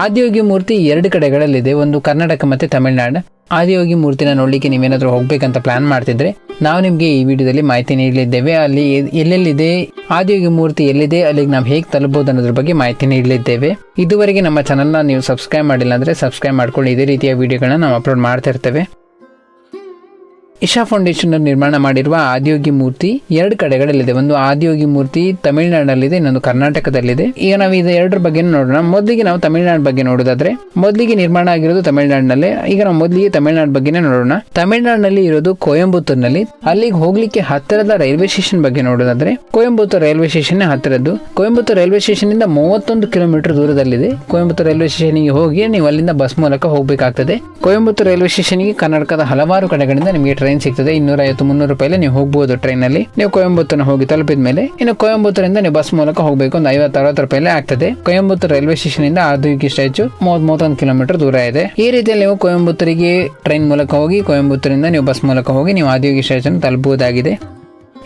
ಆದಿಯೋಗಿ ಮೂರ್ತಿ ಎರಡು ಕಡೆಗಳಲ್ಲಿದೆ. ಒಂದು ಕರ್ನಾಟಕ ಮತ್ತು ತಮಿಳುನಾಡು. ಆದಿಯೋಗಿ ಮೂರ್ತಿನ ನೋಡಲಿಕ್ಕೆ ನೀವೇನಾದರೂ ಹೋಗ್ಬೇಕಂತ ಪ್ಲಾನ್ ಮಾಡ್ತಿದ್ರೆ ನಾವು ನಿಮಗೆ ಈ ವಿಡಿಯೋದಲ್ಲಿ ಮಾಹಿತಿ ನೀಡಲಿದ್ದೇವೆ. ಅಲ್ಲಿ ಎಲ್ಲೆಲ್ಲಿದೆ, ಆದಿಯೋಗಿ ಮೂರ್ತಿ ಎಲ್ಲಿದೆ, ಅಲ್ಲಿಗೆ ನಾವು ಹೇಗೆ ತಲುಪಬಹುದು ಅನ್ನೋದ್ರ ಬಗ್ಗೆ ಮಾಹಿತಿ ನೀಡಲಿದ್ದೇವೆ. ಇದುವರೆಗೆ ನಮ್ಮ ಚಾನಲ್ನ ನೀವು ಸಬ್ಸ್ಕ್ರೈಬ್ ಮಾಡಿಲ್ಲ ಅಂದರೆ ಸಬ್ಸ್ಕ್ರೈಬ್ ಮಾಡ್ಕೊಳ್ಳಿ. ಇದೇ ರೀತಿಯ ವಿಡಿಯೋಗಳನ್ನ ನಾವು ಅಪ್ಲೋಡ್ ಮಾಡ್ತಾ ಇರ್ತೇವೆ ಇಶಾ ಫೌಂಡೇಶನ್ ನಿರ್ಮಾಣ ಮಾಡಿರುವ ಆದಿಯೋಗಿ ಮೂರ್ತಿ ಎರಡು ಕಡೆಗಳಲ್ಲಿದೆ. ಒಂದು ಆದಿಯೋಗಿ ಮೂರ್ತಿ ತಮಿಳುನಾಡಲ್ಲಿದೆ, ಇನ್ನೊಂದು ಕರ್ನಾಟಕದಲ್ಲಿದೆ. ಈಗ ನಾವು ಇದು ಎರಡರ ಬಗ್ಗೆ ನೋಡೋಣ. ಮೊದಲಿಗೆ ನಾವು ತಮಿಳುನಾಡು ಬಗ್ಗೆ ನೋಡೋದಾದ್ರೆ, ಮೊದಲಿಗೆ ನಿರ್ಮಾಣ ಆಗಿರೋದು ತಮಿಳುನಾಡಿನಲ್ಲಿ. ಈಗ ನಾವು ಮೊದಲಿಗೆ ತಮಿಳುನಾಡು ಬಗ್ಗೆನೇ ನೋಡೋಣ. ತಮಿಳುನಾಡಿನಲ್ಲಿ ಇರೋದು ಕೊಯಂಬತ್ತೂರ್ನಲ್ಲಿ. ಅಲ್ಲಿಗೆ ಹೋಗ್ಲಿಕ್ಕೆ ಹತ್ತಿರದ ರೈಲ್ವೆ ಸ್ಟೇಷನ್ ಬಗ್ಗೆ ನೋಡೋದಾದ್ರೆ, ಕೊಯಂಬತ್ತೂರು ರೈಲ್ವೆ ಸ್ಟೇಷನ್ ಹತ್ತಿರದ್ದು. ಕೊಯಂಬತ್ತೂರು ರೈಲ್ವೆ ಸ್ಟೇಷನ್ ಇಂದ ಮೂವತ್ತೊಂದು ಕಿಲೋಮೀಟರ್ ದೂರದಲ್ಲಿದೆ. ಕೋಯಂಬತ್ತೂರು ರೈಲ್ವೆ ಸ್ಟೇಷನ್ಗೆ ಹೋಗಿ ನೀವು ಅಲ್ಲಿಂದ ಬಸ್ ಮೂಲಕ ಹೋಗಬೇಕಾಗ್ತದೆ. ಕೋಯಂಬತ್ತೂರು ರೈಲ್ವೆ ಸ್ಟೇಷನ್ಗೆ ಕರ್ನಾಟಕದ ಹಲವಾರು ಕಡೆಗಳಿಂದ ನಿಮಗೆ ಟ್ರೈನ್ ಸಿಗ್ತದೆ ಇನ್ನೂರ ಐವತ್ತು ಮುನ್ನೂರು ರೂಪಾಯಿ ನೀವು ಹೋಗಬಹುದು ಟ್ರೈನಲ್ಲಿ ನೀವು ಕೊಯಂಬತ್ತೂರ್ನ ಹೋಗಿ ತಲುಪಿದ ಮೇಲೆ ಇನ್ನು ಕೊಯಂಬತ್ತೂರಿಂದ ನೀವು ಬಸ್ ಮೂಲಕ ಹೋಗಬೇಕು, ಒಂದು ಐವತ್ತು ಅರವತ್ತು ರೂಪಾಯಿ ಆಗ್ತದೆ. ಕೊಯಂಬತ್ತೂರು ರೈಲ್ವೆ ಸ್ಟೇಷನ್ ಇಂದ ಆಧುನಿಕ ಸ್ಟ್ಯಾಚು ಮೂವತ್ ಮೂವತ್ತೊಂದು ಕಿಲೋಮೀಟರ್ ದೂರ ಇದೆ. ಈ ರೀತಿಯಲ್ಲಿ ನೀವು ಕೊಯಂಬತ್ತೂರಿಗೆ ಟ್ರೈನ್ ಮೂಲಕ ಹೋಗಿ, ಕೊಯಂಬತ್ತೂರಿಂದ ನೀವು ಬಸ್ ಮೂಲಕ ಹೋಗಿ, ನೀವು ಆದಿಯೋಗಿ ಸ್ಟ್ಯಾಚು ತಲುಪಬಹುದಾಗಿದೆ.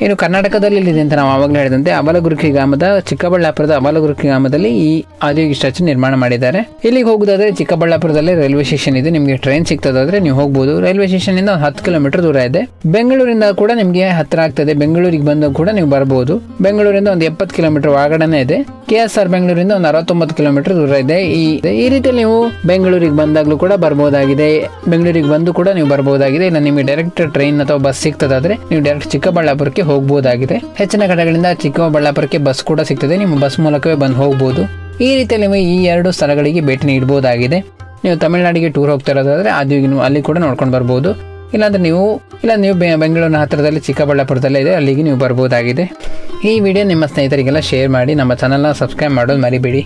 ಇನ್ನು ಕರ್ನಾಟಕದಲ್ಲಿ ಇಲ್ಲಿದೆ ಅಂತ ನಾವು ಆವಾಗಲೇ ಹೇಳಿದಂತೆ ಅಬಲಗುರುಕಿ ಗ್ರಾಮದ ಚಿಕ್ಕಬಳ್ಳಾಪುರದ ಅಬಲಗುರುಕಿ ಗ್ರಾಮದಲ್ಲಿ ಈ ಆದಿಯೋಗಿ ಸ್ಟ್ಯಾಚು ನಿರ್ಮಾಣ ಮಾಡಿದ್ದಾರೆ. ಇಲ್ಲಿಗೆ ಹೋಗುದಾದ್ರೆ ಚಿಕ್ಕಬಳ್ಳಾಪುರದಲ್ಲಿ ರೈಲ್ವೆ ಸ್ಟೇಷನ್ ಇದೆ. ನಿಮಗೆ ಟ್ರೈನ್ ಸಿಗ್ತದಾದ್ರೆ ನೀವು ಹೋಗ್ಬೋದು. ರೈಲ್ವೆ ಸ್ಟೇಷನ್ ಇಂದ ಹತ್ತು ಕಿಲೋಮೀಟರ್ ದೂರ ಇದೆ. ಬೆಂಗಳೂರಿಂದ ಕೂಡ ನಿಮಗೆ ಹತ್ತಿರ ಆಗ್ತದೆ. ಬೆಂಗಳೂರಿಗೆ ಬಂದಾಗ ಕೂಡ ನೀವು ಬರಬಹುದು ಬೆಂಗಳೂರಿಂದ ಒಂದು ಎಪ್ಪತ್ತು ಕಿಲೋಮೀಟರ್ ಒಳಗಡೆನೆ ಇದೆ. ಕೆ ಎಸ್ ಆರ್ ಬೆಂಗಳೂರಿಂದ ಒಂದು ಅರವತ್ತೊಂಬತ್ತು ಕಿಲೋಮೀಟರ್ ದೂರ ಇದೆ. ಈ ಈ ರೀತಿಯಲ್ಲಿ ನೀವು ಬೆಂಗಳೂರಿಗೆ ಬಂದಾಗಲೂ ಕೂಡ ಬರಬಹುದಾಗಿದೆ ಬೆಂಗಳೂರಿಗೆ ಬಂದು ಕೂಡ ನೀವು ಬರಬಹುದಾಗಿದೆ ಇಲ್ಲ, ನಿಮಗೆ ಡೈರೆಕ್ಟ್ ಟ್ರೈನ್ ಅಥವಾ ಬಸ್ ಸಿಗ್ತದಾದ್ರೆ ನೀವು ಡೈರೆಕ್ಟ್ ಚಿಕ್ಕಬಳ್ಳಾಪುರಕ್ಕೆ ಹೋಗ್ಬೋದಾಗಿದೆ. ಹೆಚ್ಚಿನ ಕಡೆಗಳಿಂದ ಚಿಕ್ಕಬಳ್ಳಾಪುರಕ್ಕೆ ಬಸ್ ಕೂಡ ಸಿಗ್ತದೆ. ನಿಮ್ಮ ಬಸ್ ಮೂಲಕವೇ ಬಂದು ಹೋಗ್ಬೋದು. ಈ ರೀತಿಯಲ್ಲಿ ನೀವು ಈ ಎರಡು ಸ್ಥಳಗಳಿಗೆ ಭೇಟಿ ನೀಡಬಹುದಾಗಿದೆ ನೀವು ತಮಿಳುನಾಡಿಗೆ ಟೂರ್ ಹೋಗ್ತಾ ಇರೋದಾದರೆ ಅದು ನೀವು ಅಲ್ಲಿ ಕೂಡ ನೋಡ್ಕೊಂಡು ಬರ್ಬೋದು. ಇಲ್ಲಾಂದ್ರೆ ನೀವು ಇಲ್ಲ ನೀವು ಬೆಂಗಳೂರಿನ ಹತ್ತಿರದಲ್ಲಿ ಚಿಕ್ಕಬಳ್ಳಾಪುರದಲ್ಲೇ ಇದೆ. ಅಲ್ಲಿಗೆ ನೀವು ಬರ್ಬೋದಾಗಿದೆ. ಈ ವಿಡಿಯೋ ನಿಮ್ಮ ಸ್ನೇಹಿತರಿಗೆಲ್ಲ ಶೇರ್ ಮಾಡಿ, ನಮ್ಮ ಚಾನಲ್ನ ಸಬ್ಸ್ಕ್ರೈಬ್ ಮಾಡೋದು ಮರಿಬೇಡಿ.